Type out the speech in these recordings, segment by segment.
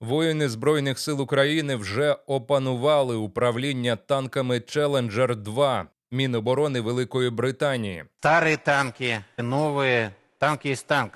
Воїни Збройних сил України вже опанували управління танками Челенджер 2 Міноборони Великої Британії. Старые танки, новые танки из танк.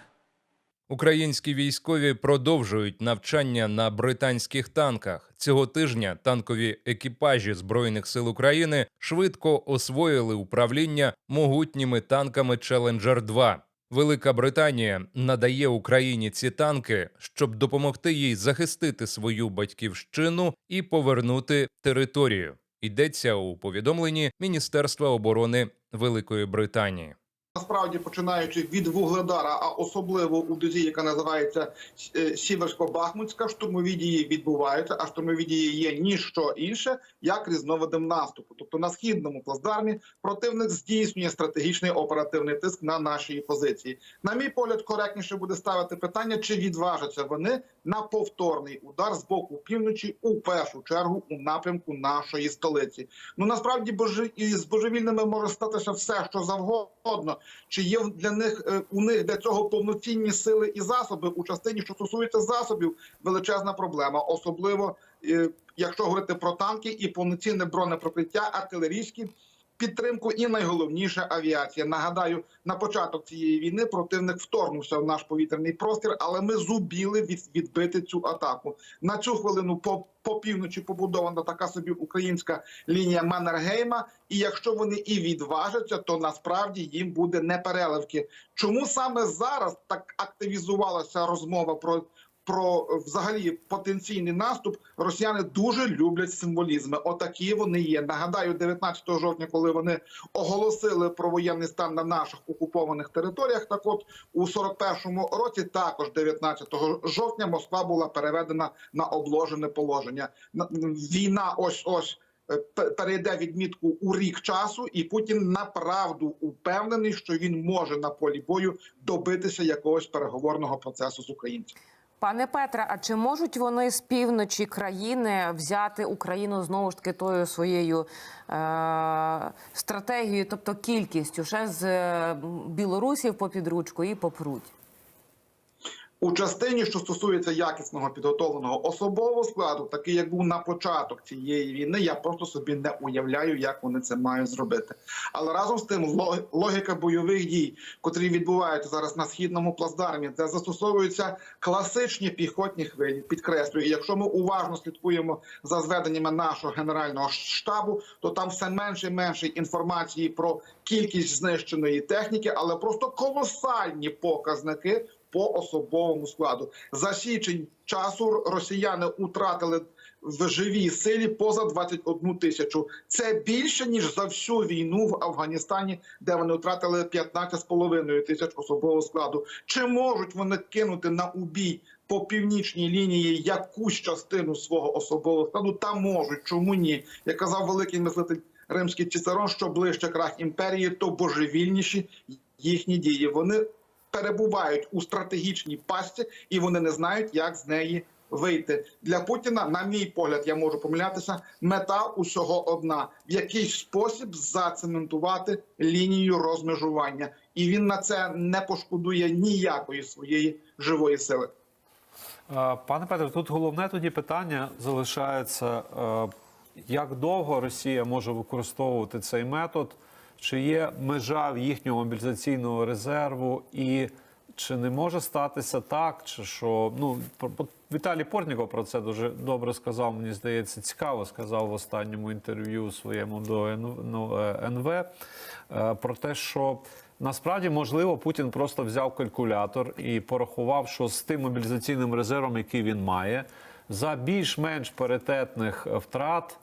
Українські військові продовжують навчання на британських танках. Цього тижня танкові екіпажі Збройних сил України швидко освоїли управління могутніми танками Челенджер 2 Велика Британія надає Україні ці танки, щоб допомогти їй захистити свою батьківщину і повернути територію. Йдеться у повідомленні Міністерства оборони Великої Британії. Насправді починаючи від Вугледара, а особливо у дозі, яка називається е, Сіверсько-Бахмутська, штурмові дії відбуваються, а штурмові дії є ніщо інше, як різновидом наступу. Тобто на східному плацдармі противник здійснює стратегічний оперативний тиск на наші позиції. На мій погляд, коректніше буде ставити питання, чи відважаться вони на повторний удар з боку півночі у першу чергу у напрямку нашої столиці. Ну насправді божи і з божевільними може статися все, що завгодно. Чи є для них е, у них для цього повноцінні сили і засоби у частині, що стосується засобів, величезна проблема, особливо е, якщо говорити про танки і повноцінне бронеприкриття, артилерійські. Підтримку і найголовніше авіація. Нагадаю, на початок цієї війни противник вторгнувся в наш повітряний простір, але ми зубіли від, відбити цю атаку. На цю хвилину по, по півночі побудована така собі українська лінія Маннергейма. І якщо вони і відважаться, то насправді їм буде непереливки. Чому саме зараз так активізувалася розмова про? Про е, взагалі потенційний наступ росіяни дуже люблять символізми. Отакі вони є. Нагадаю, 19 жовтня, коли вони оголосили про воєнний стан на наших окупованих територіях. Так, от у 41-му році, також 19 жовтня, Москва була переведена на обложене положення. На- Війна, ось ось. е, Перейде відмітку у рік часу, і Путін направду упевнений, що він може на полі бою добитися якогось переговорного процесу з українцями. Пане Петре, а чи можуть вони з півночі країни взяти Україну знову ж таки тою своєю е- стратегією, тобто кількістю, ще з е, білорусів по підручку і попруть? У частині, що стосується якісного підготовленого особового складу, такий як був на початок цієї війни, я просто собі не уявляю, як вони це мають зробити. Але разом з тим, ло- логіка бойових дій, котрі відбуваються зараз на східному плацдармі, де застосовуються класичні піхотні хвилі, підкреслюю, і якщо ми уважно слідкуємо за зведеннями нашого генерального штабу, то там все менше і менше інформації про кількість знищеної техніки, але просто колосальні показники по особовому складу. За січень часу росіяни втратили в живій силі поза 21 тисячу. Це більше ніж за всю війну в Афганістані, де вони втратили 15,5 тисяч особового складу. Чи можуть вони кинути на убій по північній лінії якусь частину свого особового складу? Та можуть. Чому ні? Як казав великий мислитель римський Цицерон, що ближче крах імперії, то божевільніші їхні дії. Вони перебувають у стратегічній пастці, і вони не знають, як з неї вийти. Для Путіна, на мій погляд, я можу помилятися. Мета усього одна: в якийсь спосіб зацементувати лінію розмежування, і він на це не пошкодує ніякої своєї живої сили. Е, Пане Петре, тут головне тоді питання залишається, е, як довго Росія може використовувати цей метод, чи є межа в їхнього мобілізаційного резерву, і чи не може статися так, чи що ну Віталій Портніков про це дуже добре сказав. Мені здається, цікаво сказав в останньому інтерв'ю своєму до ну, е, НВ е, про те, що насправді можливо Путін просто взяв калькулятор і порахував, що з тим мобілізаційним резервом, який він має, за більш-менш паритетних втрат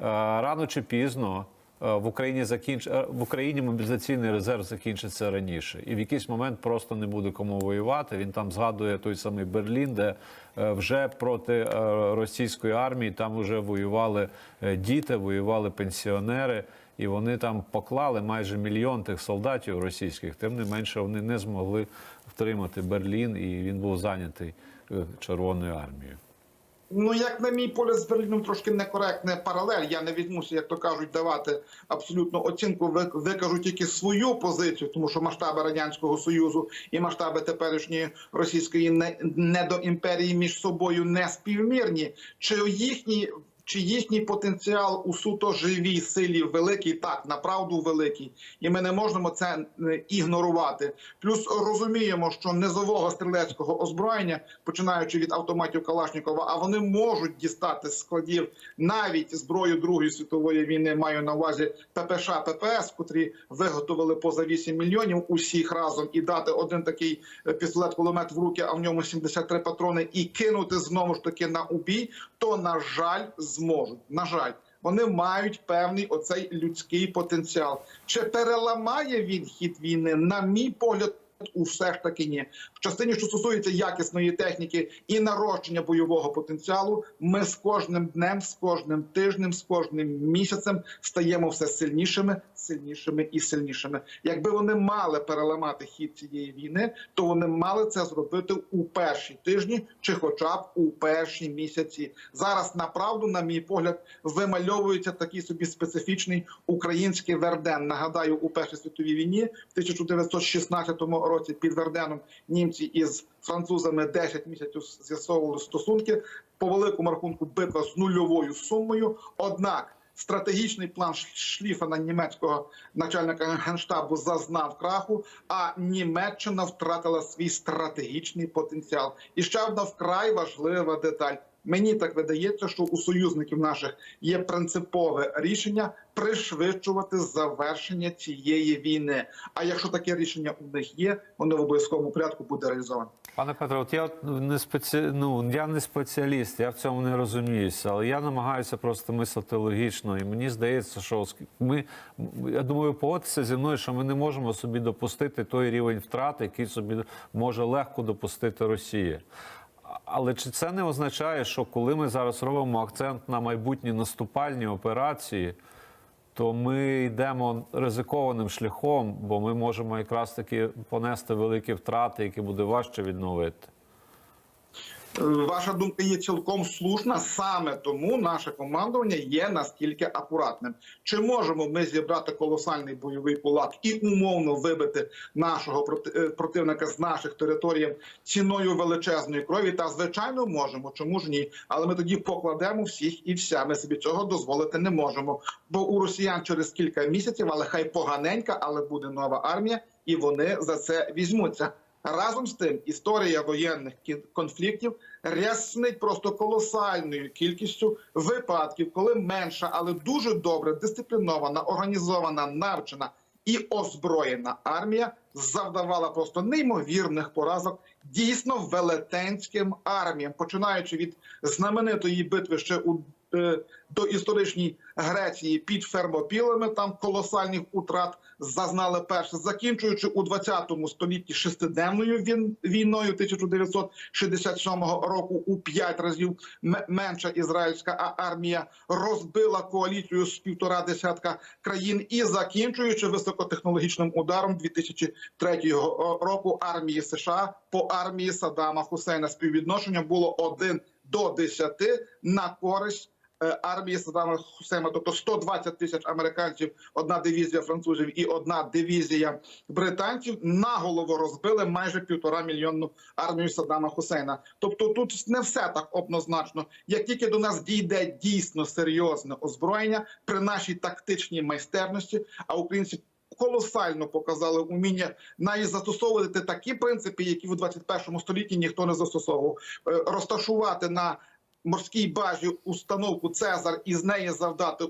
е, рано чи пізно. Е, В Україні закінч... е, в Україні мобілізаційний резерв закінчиться раніше, і в якийсь момент просто не буде кому воювати. Він там згадує той самий Берлін, де е, вже проти російської армії там вже воювали діти, воювали пенсіонери, і вони там поклали майже мільйон тих солдатів російських. Тим не менше вони не змогли втримати Берлін, і він був зайнятий Червоною армією. Ну, як на мій поле з Берліном трошки некоректна паралель. Я не візьмуся, як то кажуть, давати абсолютну оцінку. Викажу тільки свою позицію, тому що масштаби радянського союзу і масштаби теперішньої російської не- недоімперії між собою не співмірні. Чи їхній чи їхній потенціал у суто живій силі великий? Так, направду великий, і ми не можемо це е, ігнорувати. Плюс розуміємо, що низового стрілецького озброєння, починаючи від автоматів Калашнікова, а вони можуть дістати з складів навіть зброю Другої світової війни. Маю на увазі ППШ, ППС, котрі виготовили поза 8 мільйонів усіх разом, і дати один такий е, пістолет-кулемет в руки, а в ньому 73 патрони, і кинути знову ж таки на убій, то на жаль зможуть. На жаль. Вони мають певний оцей людський потенціал. Чи переламає він хід війни? На мій погляд, усе ж таки ні. В частині, що стосується якісної техніки і нарощення бойового потенціалу, ми з кожним днем, з кожним тижнем, з кожним місяцем стаємо все сильнішими, сильнішими і сильнішими. Якби вони мали переламати хід цієї війни, то вони мали це зробити у перші тижні чи, хоча б у перші місяці. Зараз направду, на мій погляд, вимальовується такий собі специфічний український Верден. Нагадаю, у першій світовій війні в 1916 році під Верденом німці із французами 10 місяців з'ясовували стосунки. По великому рахунку битва з нульовою сумою. Однак стратегічний план Шліфана німецького начальника генштабу зазнав краху, а Німеччина втратила свій стратегічний потенціал. І ще одна вкрай важлива деталь. Мені так видається, що у союзників наших є принципове рішення пришвидшувати завершення цієї війни. А якщо таке рішення у них є, воно в обов'язковому порядку буде реалізовано. Пане Петро, от я не спеці... ну, я не спеціаліст, я в цьому не розуміюся, але я намагаюся просто мислити логічно. І мені здається, що ми, я думаю, погодитися зі мною, що ми не можемо собі допустити той рівень втрат, який собі може легко допустити Росія. Але чи це не означає, що коли ми зараз робимо акцент на майбутні наступальні операції, то ми йдемо ризикованим шляхом, бо ми можемо якраз таки понести великі втрати, які буде важче відновити. Е, Ваша думка є цілком слушна. Саме тому наше командування є настільки акуратним. Чи можемо ми зібрати колосальний бойовий кулак і умовно вибити нашого е, противника з наших територій ціною величезної крові? Та звичайно можемо. Чому ж ні? Але ми тоді покладемо всіх і вся. Ми собі цього дозволити не можемо. Бо у росіян через кілька місяців, але хай поганенька, але буде нова армія, і вони за це візьмуться. Разом з тим, історія воєнних конфліктів ряснить просто колосальною кількістю випадків, коли менша, але дуже добре дисциплінована, організована, навчена і озброєна армія завдавала просто неймовірних поразок дійсно велетенським арміям, починаючи від знаменитої битви ще у е, доісторичній Греції під Фермопілами, там колосальних утрат зазнали перше, закінчуючи у 20 столітті шестиденною війною 1967 року у п'ять разів менша ізраїльська армія розбила коаліцію з півтора десятка країн і закінчуючи високотехнологічним ударом 2003 року армії США по армії Саддама Хусейна співвідношення було 1 до 10 на користь е, армії Саддама Хусейна, тобто 120 тисяч американців, одна дивізія французів і одна дивізія британців наголову розбили майже півтора мільйонну армію Саддама Хусейна. Тобто тут не все так однозначно. Як тільки до нас дійде дійсно серйозне озброєння при нашій тактичній майстерності, а українці. Колосально показали уміння навіть застосовувати такі принципи, які в 21 столітті ніхто не застосовував. Е, Розташувати на морській базі установку Цезар і з неї завдати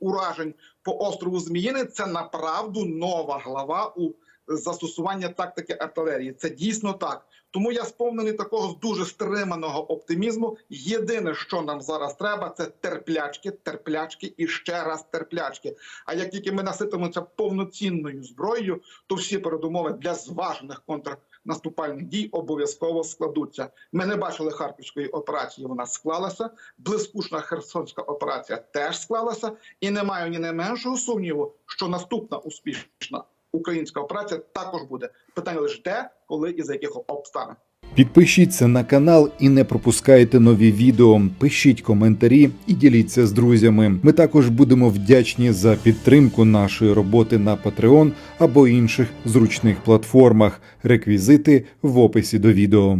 уражень по острову Зміїни. Це направду нова глава у застосування тактики артилерії. Це дійсно так. Тому я сповнений такого дуже стриманого оптимізму. Єдине, що нам зараз треба, це терплячки, терплячки і ще раз терплячки. А як тільки ми наситимося повноцінною зброєю, то всі передумови для зважених контрнаступальних дій обов'язково складуться. Ми не бачили харківської операції. Вона склалася. Блискучна херсонська операція теж склалася, і не маю ні найменшого сумніву, що наступна успішна українська операція також буде. Питання лише де, коли і за яких обставин. Підпишіться на канал і не пропускайте нові відео. Пишіть коментарі і діліться з друзями. Ми також будемо вдячні за підтримку нашої роботи на Patreon або інших зручних платформах. Реквізити в описі до відео.